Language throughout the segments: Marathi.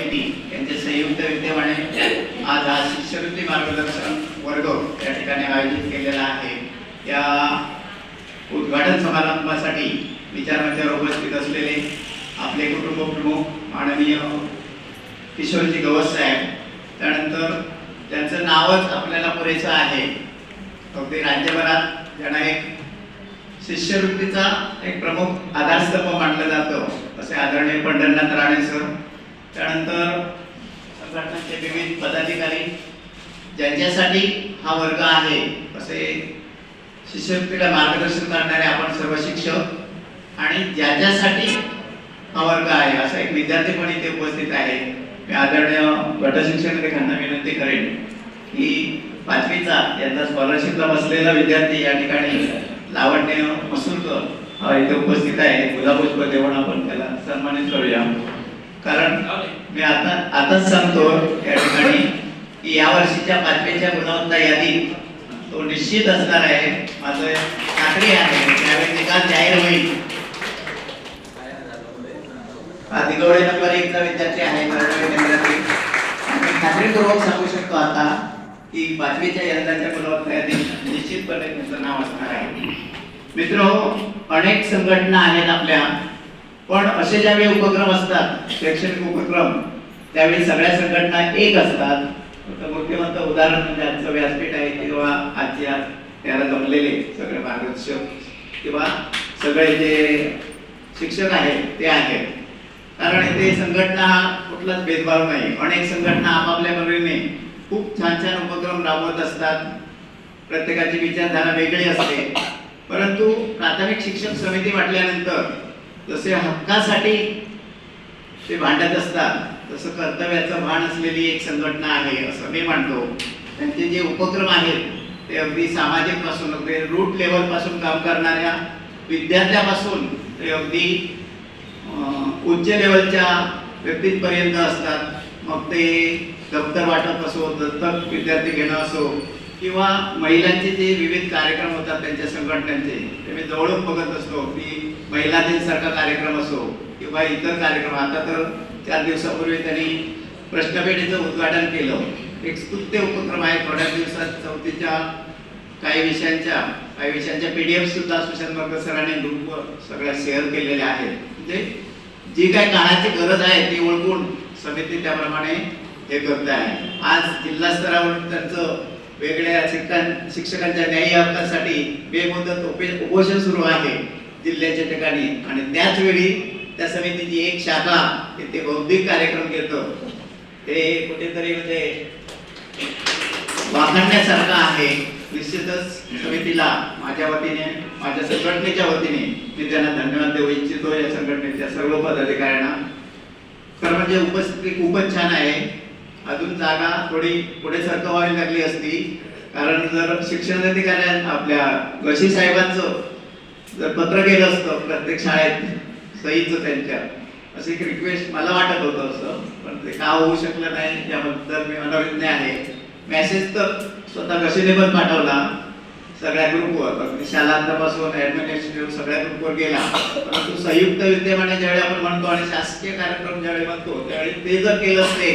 समिती यांचे संयुक्त विद्यमाने आज हा शिष्यवृत्ती मार्गदर्शन वर्ग या ठिकाणी आयोजित केलेला आहे. या उद्घाटन समारंभासाठी विचारमंचावर उपस्थित असलेले आपले कुटुंब प्रमुख माननीय किशोरजी गवस साहेब त्यानंतर त्यांचं नावच आपल्याला पुरेसं आहे. अगदी राज्यभरात ज्यांना एक शिष्यवृत्तीचा एक प्रमुख आधारस्तंभ मानलं जातं असे आदरणीय पंढरनाथ राणे सर त्यानंतर संघटनांचे विविध पदाधिकारी ज्यांच्यासाठी हा वर्ग आहे असे शिष्यवृत्तीला मार्गदर्शन करणारे आपण सर्व शिक्षक आणि ज्याच्यासाठी हा वर्ग आहे असा एक विद्यार्थी पण इथे उपस्थित आहे. मी आदरणीय गटशिक्षण लेखांना विनंती करेन की पाचवीचा यांचा स्कॉलरशिपला बसलेला विद्यार्थी या ठिकाणी लावण्य मसूरकर इथे उपस्थित आहे. गुलाबपुष्प देऊन आपण त्याला सन्मानित करूया. कारण मी आता आताच सांगतो या ठिकाणी की या वर्षीच्या पाचव्याच्या गुणवत्ता यादीत तो निश्चित असणार आहे. माझं खात्री आहे. त्यावेळी निकाल जाहीर होईल. हा दिगवडे नंबर एकचा विद्यार्थी आहे. विद्यार्थी. मी खात्रीपूर्वक सांगू शकतो आता की पाचवीच्या यंदाच्या गुणवत्ता यादीत निश्चितपणे त्यांचं नाव असणार आहे. मित्र अनेक संघटना आहेत आपल्या. पण असे ज्यावेळी उपक्रम असतात शैक्षणिक उपक्रम त्यावेळी सगळ्या संघटना एक असतात. फक्त उदाहरण म्हणजे आजचं व्यासपीठ आहे किंवा आजचे आज त्याला जमलेले सगळे मार्गदर्शक किंवा सगळे जे शिक्षक आहेत ते आहेत. कारण इथे संघटना हा कुठलाच भेदभाव नाही. अनेक संघटना आपापल्या परीने खूप छान छान उपक्रम राबवत असतात. प्रत्येकाची विचारधारा वेगळी असते. परंतु प्राथमिक शिक्षण समिती म्हटल्यानंतर जसे हक्कासाठी ते भांडत असतात. तसं कर्तव्याचं भान असलेली एक संघटना आहे असं मी मानतो त्यांचे जे उपक्रम आहेत ते अगदी सामाजिकपासून अगदी रूट लेवलपासून काम करणाऱ्या विद्यार्थ्यापासून ते अगदी उच्च लेवलच्या व्यक्तींपर्यंत असतात. मग ते दप्तर वाटप असो दत्तक विद्यार्थी घेणं असो किंवा महिलांचे जे विविध कार्यक्रम होतात त्यांच्या संघटनांचे ते मी जवळून बघत असतो. की महिला दिन सारखा कार्यक्रम असो किंवा इतर कार्यक्रम आता तर चार दिवसापूर्वी त्यांनी प्रश्नपेढीचं उद्घाटन केलं. एक स्तुत्य उपक्रम आहे. थोड्या दिवसात चौथीच्या काही विषयांच्या काही विषयांच्या पी डी एफ सुद्धा सुशांत वर्ग सरांनी ग्रुपवर सगळ्या शेअर केलेल्या आहेत. म्हणजे जी काय काळाची गरज आहे ती ओळखून समिती त्याप्रमाणे हे करत आहे. आज जिल्हा स्तरावर त्यांचं वेगळ्या शिक्षकां शिक्षकांच्या न्याय्य हक्कासाठी बेमुदत उपोषण सुरू आहे. जिल्ह्याच्या ठिकाणी. आणि त्याच वेळी त्या समितीची एक शाखा तिथे बौद्धिक कार्यक्रम घेतो. ते कुठेतरी म्हणजे वाखाणण्यासारखं आहे. निश्चितच समितीला माझ्या वतीने माझ्या संघटनेच्या वतीने मी त्यांना धन्यवाद देऊ इच्छितो या संघटनेच्या सर्व पदाधिकाऱ्यांना. खरं म्हणजे उपस्थिती खूपच छान आहे. अजून जागा थोडी पुढे सरकवावी लागली असती. कारण जर शिक्षण अधिकाऱ्यां आपल्या गशी साहेबांचं जर पत्र गेलं असतं प्रत्येक शाळेत सहीचं त्यांच्या अशी एक रिक्वेस्ट मला वाटत होतं असं पण ते का होऊ शकलं नाही याबद्दल मी मनोविज्ञ आहे. मेसेज तर स्वतः गशीने पण पाठवला सगळ्या ग्रुपवर अगदी शालांतापासून ऍडमिनिस्ट्रेटिव्ह सगळ्या ग्रुपवर गेला. परंतु संयुक्त विद्यमाने ज्यावेळी आपण म्हणतो आणि शासकीय कार्यक्रम ज्यावेळी म्हणतो त्यावेळी ते जर केलं असते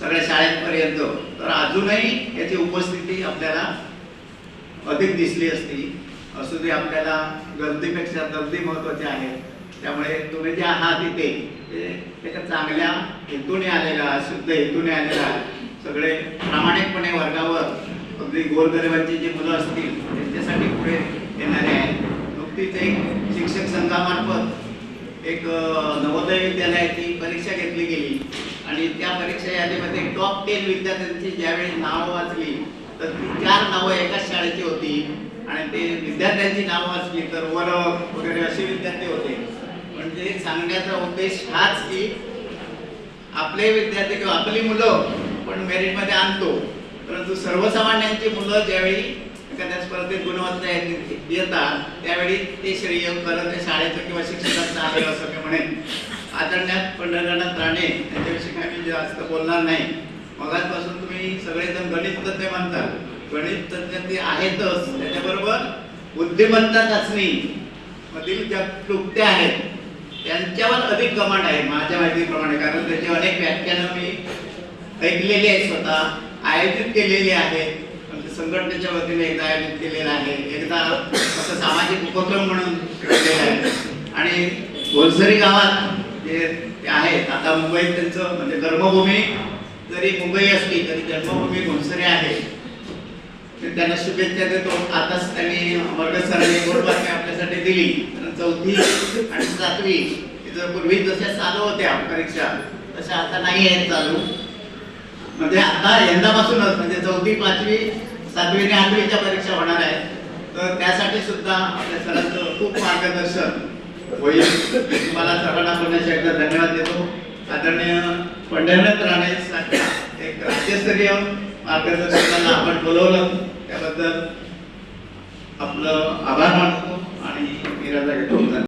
सगळ्या शाळेपर्यंत तर अजूनही याची उपस्थिती आपल्याला अधिक दिसली असती. असू दे आपल्याला गर्दीपेक्षा गर्दी महत्त्वाची आहे. त्यामुळे तुम्ही जे आहात इथे ते एका चांगल्या हेतूने आलेला शुद्ध हेतूने आलेला सगळे प्रामाणिकपणे वर्गावर अगदी गोरगरिबांची जी मुलं असतील त्यांच्यासाठी पुढे येणारे आहेत. नुकतीच एक शिक्षक संघामार्फत एक नवोदय विद्यालयाची परीक्षा घेतली गेली. आणि त्या परीक्षा यादीमध्ये टॉप टेन विद्यार्थ्यांची ज्यावेळी नावं वाचली तर ती चार नावं एकाच शाळेची होती. आणि ते विद्यार्थ्यांची नावं असली तर वर वगैरे असे विद्यार्थी होते. म्हणजे सांगण्याचा उद्देश हाच की आपले विद्यार्थी किंवा आपली मुलं पण मेरिटमध्ये आणतो. परंतु सर्वसामान्यांची मुलं ज्यावेळी एखाद्या स्पर्धेत गुणवत्ता येतात त्यावेळी ते श्रेय खरं ते शाळेचं किंवा शिक्षकांचं आहे असं मी म्हणेन. आदरण्यात पंढरनाथ राणे यांच्याविषयी काही मी जास्त बोलणार नाही. मगाचपासून तुम्ही सगळेजण गणित तज्ञ म्हणतात गणित तज्ञ ते आहेतच. त्याच्याबरोबर बुद्धिमत्ता चाचणी मधील ज्या क्लुप्त्या आहेत त्यांच्यावर अधिक कमांड आहे माझ्या माहितीप्रमाणे. कारण त्याची अनेक व्याख्यानं मी ऐकलेली आहेत स्वतः आयोजित केलेली आहेत. संघटनेच्या वतीने एकदा आयोजित केलेलं आहे. एकदा असं सामाजिक उपक्रम म्हणून आहे. आणि गोलसरी गावात जे आहेत आता मुंबईत त्यांचं म्हणजे कर्मभूमी जरी मुंबई असली तरी जन्मभूमी घोणसरी आहे. त्यांना शुभेच्छा देतो. आताच त्यांनी वर्ग सरांनी गोड बातमी आपल्यासाठी दिली. चौथी आणि सातवी तिथं पूर्वी जशा चालू होत्या परीक्षा तशा आता नाही आहेत चालू. म्हणजे आता यंदापासूनच म्हणजे चौथी पाचवी सातवी आणि आठवीच्या परीक्षा होणार आहेत. तर त्यासाठी सुद्धा आपल्या सरांचं खूप मार्गदर्शन होईल. तुम्हाला सर्वांना पुन्हा एकदा धन्यवाद देतो. आदरणीय पंढरनाथ राणे एक राज्यस्तरीय मार्गदर्शकांना आपण बोलवलं त्याबद्दल आपलं आभार मानतो आणि मी घेतो.